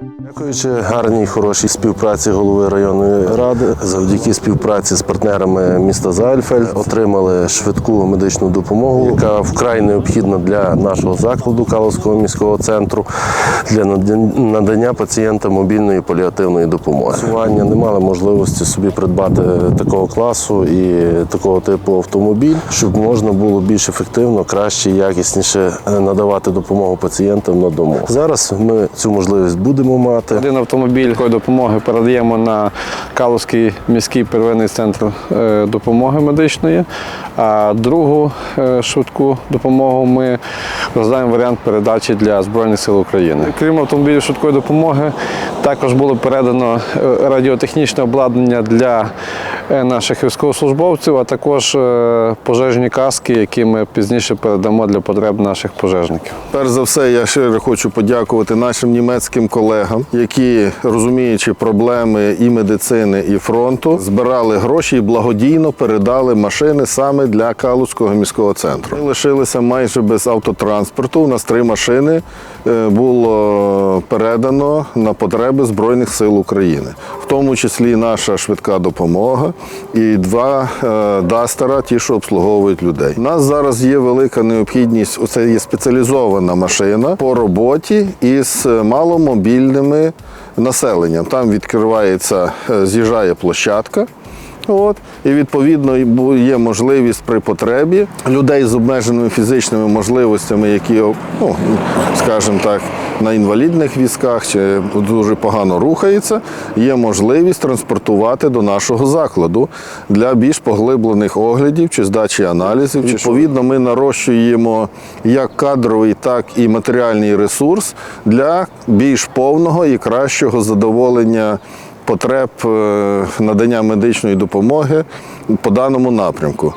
Дякуючи гарній хорошій співпраці голови районної ради, завдяки співпраці з партнерами міста Зальфель отримали швидку медичну допомогу, яка вкрай необхідна для нашого закладу Каловського міського центру для надання пацієнтам мобільної паліативної допомоги. Сування не мали можливості собі придбати такого класу і такого типу автомобіль, щоб можна було більш ефективно, краще якісніше е, надавати допомогу пацієнтам на дому. Зараз ми цю можливість будемо мати. Один автомобіль такої допомоги передаємо на Калузький міський первинний центр е, допомоги медичної, а другу е, швидку допомогу ми роздаємо варіант передачі для Збройних сил України. Крім автомобілів швидкої допомоги, також було передано е, радіотехнічне обладнання для наших військовослужбовців, а також е, пожежні каски, які ми пізніше передамо для потреб наших пожежників. Перш за все, я щиро хочу подякувати нашим німецьким колегам, які, розуміючи проблеми і медицини, і фронту, збирали гроші і благодійно передали машини саме для Калузького міського центру. Ми лишилися майже без автотранспорту. У нас три машини е, було передано на потреби Збройних сил України, тому числі наша швидка допомога і два е, дастера, ті, що обслуговують людей. У нас зараз є велика необхідність. Це є спеціалізована машина по роботі із маломобільними населенням. Там відкривається, е, з'їжджає площадка. От, і відповідно є можливість при потребі людей з обмеженими фізичними можливостями, які, ну, скажімо так, на інвалідних візках чи дуже погано рухаються, є можливість транспортувати до нашого закладу для більш поглиблених оглядів чи здачі аналізів. Відповідно, ми нарощуємо як кадровий, так і матеріальний ресурс для більш повного і кращого задоволення потреб е, надання медичної допомоги по даному напрямку.